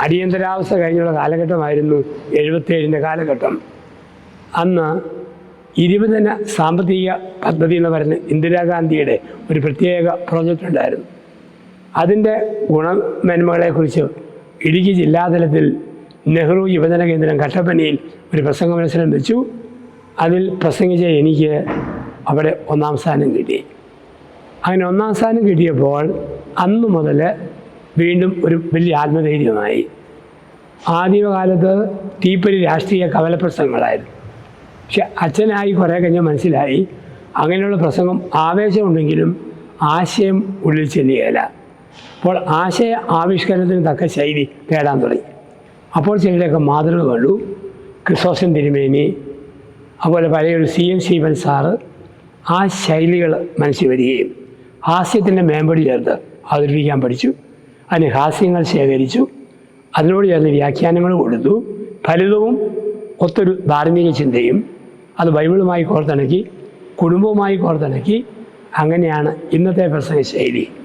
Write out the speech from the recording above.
അടിയന്തരാവസ്ഥ കഴിഞ്ഞുള്ള കാലഘട്ടമായിരുന്നു എഴുപത്തേഴിന്റെ കാലഘട്ടം. അന്ന് ഇരുപതിന സാമ്പത്തിക പദ്ധതി എന്ന് പറയുന്ന ഇന്ദിരാഗാന്ധിയുടെ ഒരു പ്രത്യേക പ്രോജക്റ്റ് ഉണ്ടായിരുന്നു. അതിന്റെ ഗുണമേന്മകളെക്കുറിച്ച് ഇടുക്കി ജില്ലാതലത്തിൽ നെഹ്റു യുവജന കേന്ദ്രം കട്ടപ്പനയിൽ ഒരു പ്രസംഗ മത്സരം വെച്ചു. അതിൽ പ്രസംഗിച്ച എനിക്ക് അവിടെ ഒന്നാം സ്ഥാനം കിട്ടി. അങ്ങനെ ഒന്നാം സ്ഥാനം കിട്ടിയപ്പോൾ അന്ന് മുതൽ വീണ്ടും ഒരു വലിയ ആത്മധൈര്യമായി ആദ്യകാലത്ത് തീപ്പൊരി രാഷ്ട്രീയ കവല പ്രസംഗങ്ങളായിരുന്നു പക്ഷെ അച്ഛനായി കുറേ കഴിഞ്ഞ് മനസ്സിലായി അങ്ങനെയുള്ള പ്രസംഗം ആവേശമുണ്ടെങ്കിലും ആശയം ഉള്ളിൽ ചെല്ലുകയില്ല അപ്പോൾ ആശയ ആവിഷ്കരണത്തിന് തക്ക ശൈലി തേടാൻ തുടങ്ങി. അപ്പോൾ ചിലരൊക്കെ മാതൃക കണ്ടു. ക്രിസോസൻ തിരുമേനി അതുപോലെ പഴയൊരു സി എൻ ശിവൻ സാറ് ആ ശൈലികൾ മനസ്സിൽ വരികയും ഹാസ്യത്തിന്റെ മേമ്പടി ചേർത്ത് അവതരിപ്പിക്കാൻ പഠിച്ചു. അതിന് ഹാസ്യങ്ങൾ ശേഖരിച്ചു. അതിനോട് ചേർന്ന് വ്യാഖ്യാനങ്ങൾ കൊടുത്തു. ഫലിതവും ഒത്തൊരു ധാർമ്മിക ചിന്തയും അത് ബൈബിളുമായി കോർത്തിണക്കി കുടുംബവുമായി കോർത്തിണക്കി. അങ്ങനെയാണ് ഇന്നത്തെ പ്രസംഗ ശൈലി